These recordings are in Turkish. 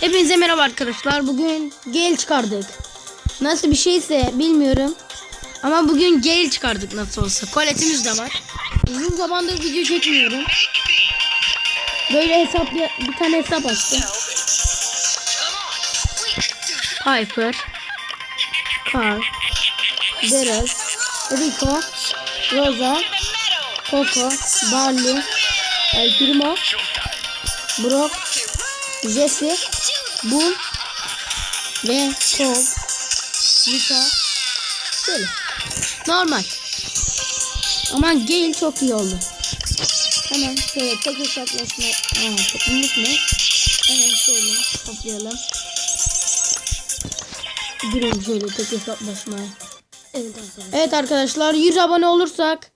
Hepinize merhaba arkadaşlar. Bugün gel çıkardık. Nasıl bir şeyse bilmiyorum. Ama bugün gel çıkardık nasıl olsa. Koletimiz de var. Uzun zamandır video çekmiyorum. Böyle hesap bir tane hesap açtım. Piper, Carl, Beres, Rico, Rosa, Coco, Barley, El Primo, Brock, Jesse, Bull ve Colt, Vita. Böyle. Normal. Ama Gale çok iyi oldu. Hemen şöyle tek hesaplaşma. Aa, topluluk ne? Hemen şöyle toplayalım. Girelim şöyle tek hesaplaşmaya. Evet arkadaşlar. Evet arkadaşlar 100 abone olursak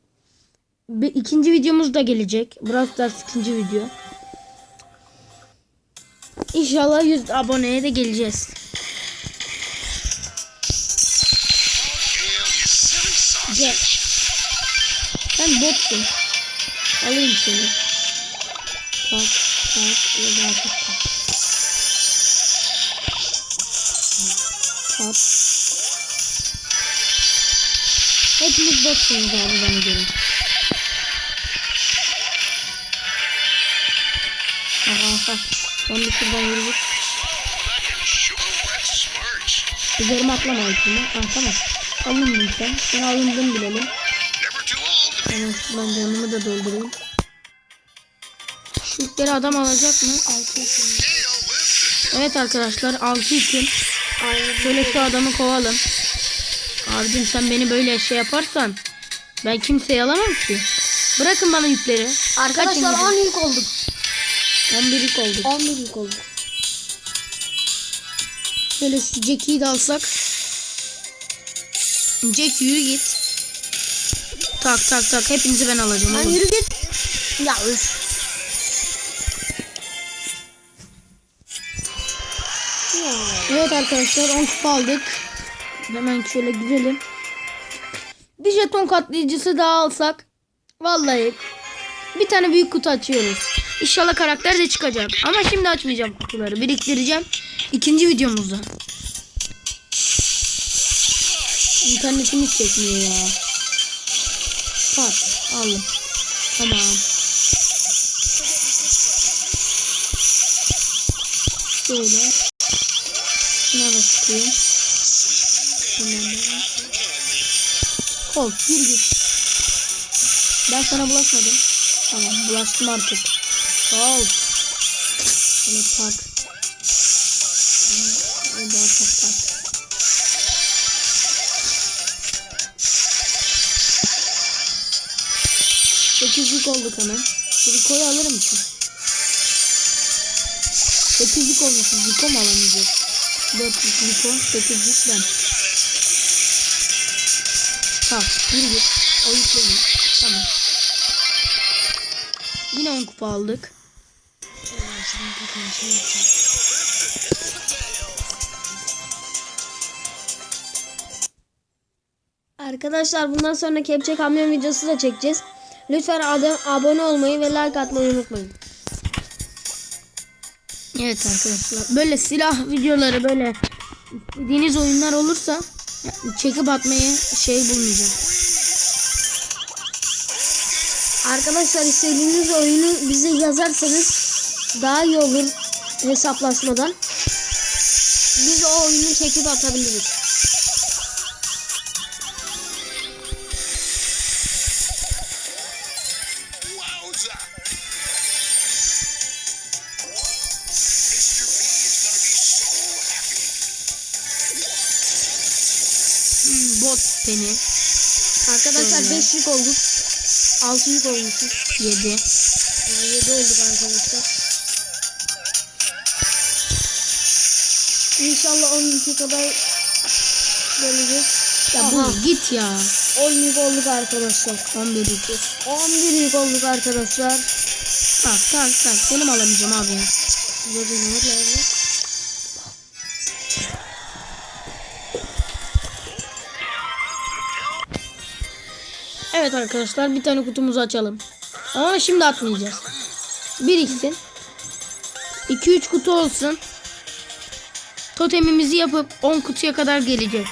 bir ikinci videomuz da gelecek. Brawl Stars ikinci video. İnşallah 100 aboneye de geleceğiz. Gel. Ben botsun. Alayım seni. Tak tak ya da tak. Hepimiz botsunuz abi bana göre. Aha. Ben bir şuradan yürüyüp. Üzerime atlama altına. Ah tamam. Alındın sen. Sen alındın bilelim. Evet ben canımı da doldurayım. Şu yükleri adam alacak mı? 6 Evet arkadaşlar 6 yüküm. Şöyle şu adamı kovalım. Abicim sen beni böyle şey yaparsan ben kimseyi alamam ki. Bırakın bana yükleri. Arkadaşlar Kaçın 10 yük olduk. 11 yük olduk. 11 yük olduk. Şöyle şu Jackie'yi de alsak. Jack yürü git. Tak tak tak hepinizi ben alacağım. Lan yürü git. Ya üf. Evet arkadaşlar 10 kupa aldık. Hemen şöyle gidelim. Bir jeton katlayıcısı daha alsak. Vallahi bir tane büyük kutu açıyoruz. İnşallah karakter de çıkacak. Ama şimdi açmayacağım kutuları. Biriktireceğim. İkinci videomuzda. İnternetimiz çekmiyor ya. Pat. Aldım. Tamam. Şöyle. Şuna. Hemen de. Kol yürü git. Ben sana bulaşmadım. Tamam bulaştım artık. Şöyle tak. Şöyle daha tak tak. Sekizlik olduk hemen. Riko'yu alırım ki. Sekizlik olmuşuz. Riko mu alamayacak? Dörtlük Riko. Sekizlik ben. Tamam. Yürü git. O yükleyin. Tamam. Yine 10 kupa aldık. Arkadaşlar bundan sonra kepçe kamyon videosu da çekeceğiz. Lütfen abone olmayı ve like atmayı unutmayın. Evet arkadaşlar. Böyle silah videoları böyle istediğiniz oyunlar olursa çekip atmayı şey bulmayacağım. Arkadaşlar istediğiniz oyunu bize yazarsanız daha iyi olur hesaplaşmadan. Biz o oyunu çekip atabiliriz. Hmm, bot beni. Arkadaşlar Şöyle. 5 yük olduk. 6 yük olmuşuz. 7. 7 olduk arkadaşlar. İnşallah 10 yüke kadar geleceğiz. Ya Aha. bu git ya. 10 yük olduk arkadaşlar. 11 yük. 11 yük olduk arkadaşlar. Tak tak tak. Benim alamayacağım abi ya. Burada ne Evet arkadaşlar bir tane kutumuzu açalım. Ama şimdi atmayacağız. Biriksin. 2-3 kutu olsun. totemimizi yapıp 10 kutuya kadar geleceğiz.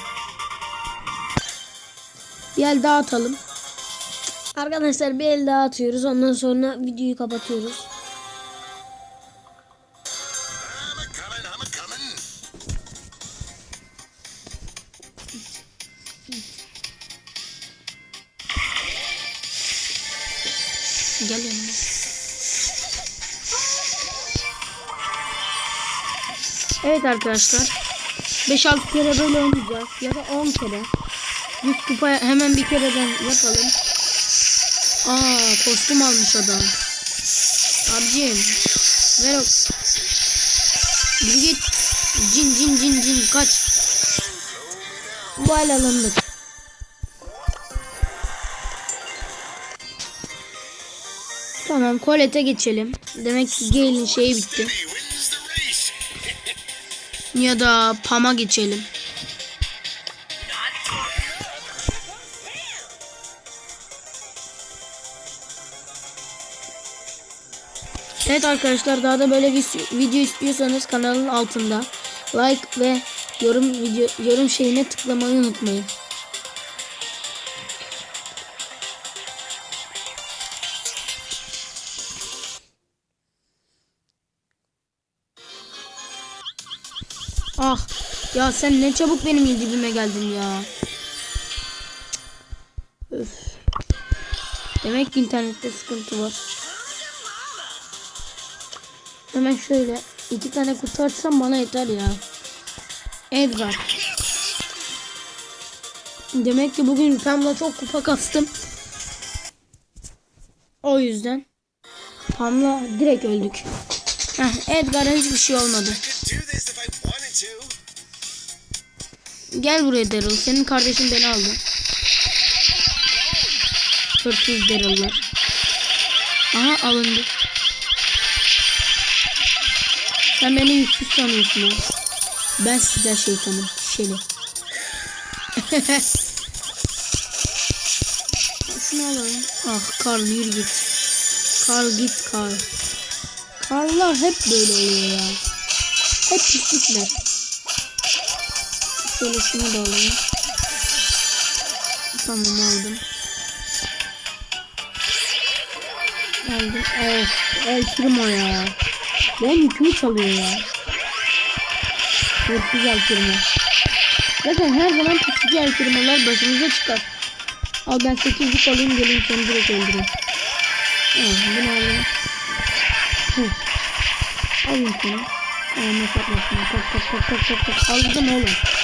Bir el daha atalım. Arkadaşlar bir el daha atıyoruz. Ondan sonra videoyu kapatıyoruz. Gel yanıma. Evet arkadaşlar. 5-6 kere böyle oynayacağız. Ya da 10 kere. 100 kupa hemen bir kereden yapalım. Aa kostüm almış adam. Abicim. Ver o. Git. Cin cin cin cin kaç. Bu el alındık. Tamam kolete geçelim. Demek ki Gale'in şeyi bitti. Ya da Pam'a geçelim. Evet arkadaşlar daha da böyle bir video istiyorsanız kanalın altında like ve yorum video yorum şeyine tıklamayı unutmayın. Ya sen ne çabuk benim dibime geldin ya. Öf. Demek ki internette sıkıntı var. Hemen şöyle iki tane kutu açsam bana yeter ya. Edgar. Demek ki bugün Pam'la çok kupa kastım. O yüzden Pam'la direkt öldük. Heh, Edgar'a hiçbir şey olmadı. Gel buraya Daryl. Senin kardeşin beni aldı. Hırsız Daryl'lar. Aha alındı. Sen beni yüzsüz sanıyorsun ha. Ben size şeytanım. Şeli. Şunu alalım. Ah Karl yürü git. Karl git Karl. Karl'lar hep böyle oluyor ya. Hep pislikler. Şöyle şunu da alayım. Tamam aldım. Aldım. Evet. El Primo ya. Ben yükümü çalıyor ya. Çok güzel Primo. Zaten her zaman pislik El Primo'lar başımıza çıkar. Al ben 8'lik alayım geleyim seni direkt öldüreyim. Evet bunu alayım. Hı. Alayım seni. Ayağıma saplasın. Tak tak tak tak tak tak. Aldım oğlum.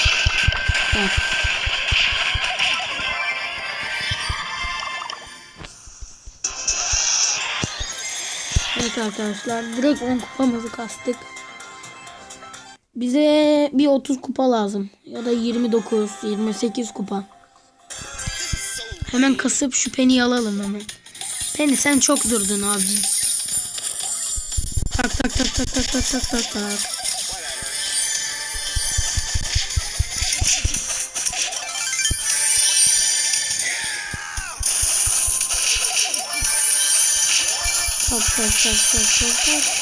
Evet arkadaşlar direkt 10 kupamızı kastık. Bize bir 30 kupa lazım. Ya da 29, 28 kupa. Hemen kasıp şu peni alalım hemen. Peni sen çok durdun abi. Tak tak tak tak tak tak tak tak tak. สุชลกุ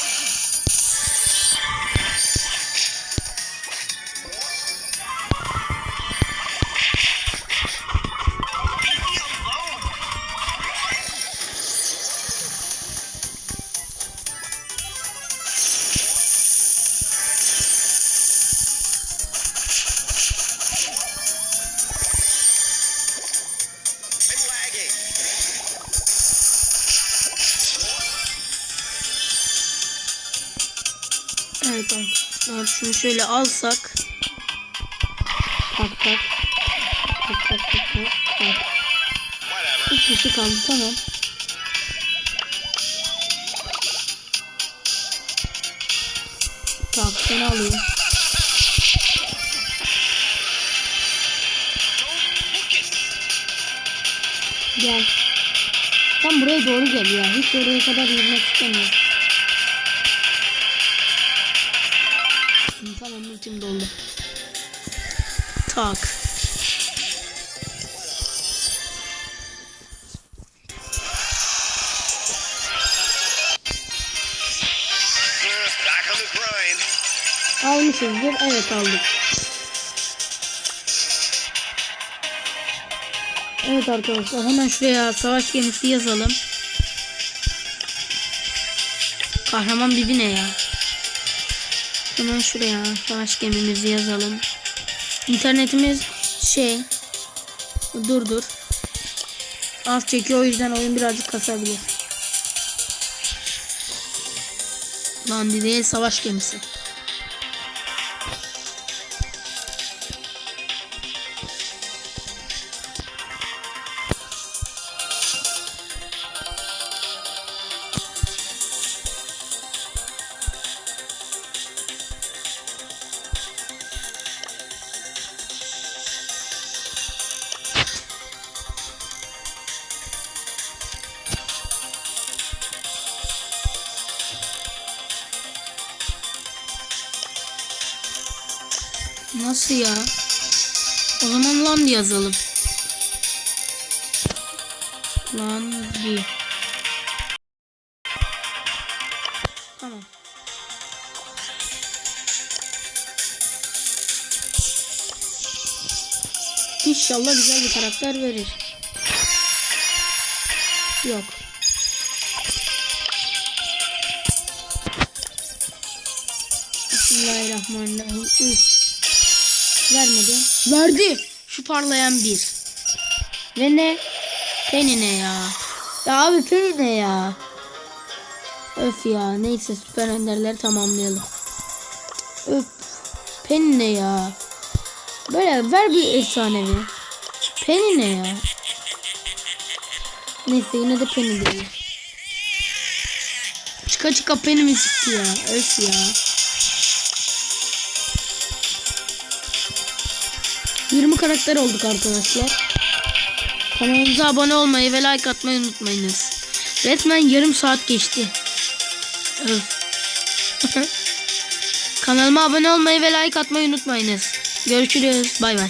Evet arkadaşlar şunu şöyle alsak. Tak tak. Tak tak tak tak. tak. Üç kişi kaldı tamam. Tak seni alayım. Gel. Sen buraya doğru gel ya. Hiç oraya kadar yürümek istemiyorum. Grind. Almışızdır. Evet aldık. Evet arkadaşlar hemen şuraya savaş gemisi yazalım. Kahraman bibi ne ya? Hemen şuraya savaş gemimizi yazalım. İnternetimiz şey dur dur. Az çekiyor o yüzden oyun birazcık kasabilir. Lan değil savaş gemisi. Nasıl ya? O zaman land yazalım. Landi. Tamam. İnşallah güzel bir karakter verir. Yok. Bismillahirrahmanirrahim. Üf. Vermedi. Verdi. Şu parlayan bir. Ve ne? Penny ne ya? Ya abi Penny ne ya? Öf ya. Neyse süper enderleri tamamlayalım. Öf. Penny ne ya? Böyle ver bir efsanevi. Penny ne ya? Neyse yine de Penny değil. Çıka çıka Penny mi çıktı ya? Öf ya. Karakter olduk arkadaşlar. Kanalımıza abone olmayı ve like atmayı unutmayınız. Resmen yarım saat geçti. Kanalıma abone olmayı ve like atmayı unutmayınız. Görüşürüz. Bay bay.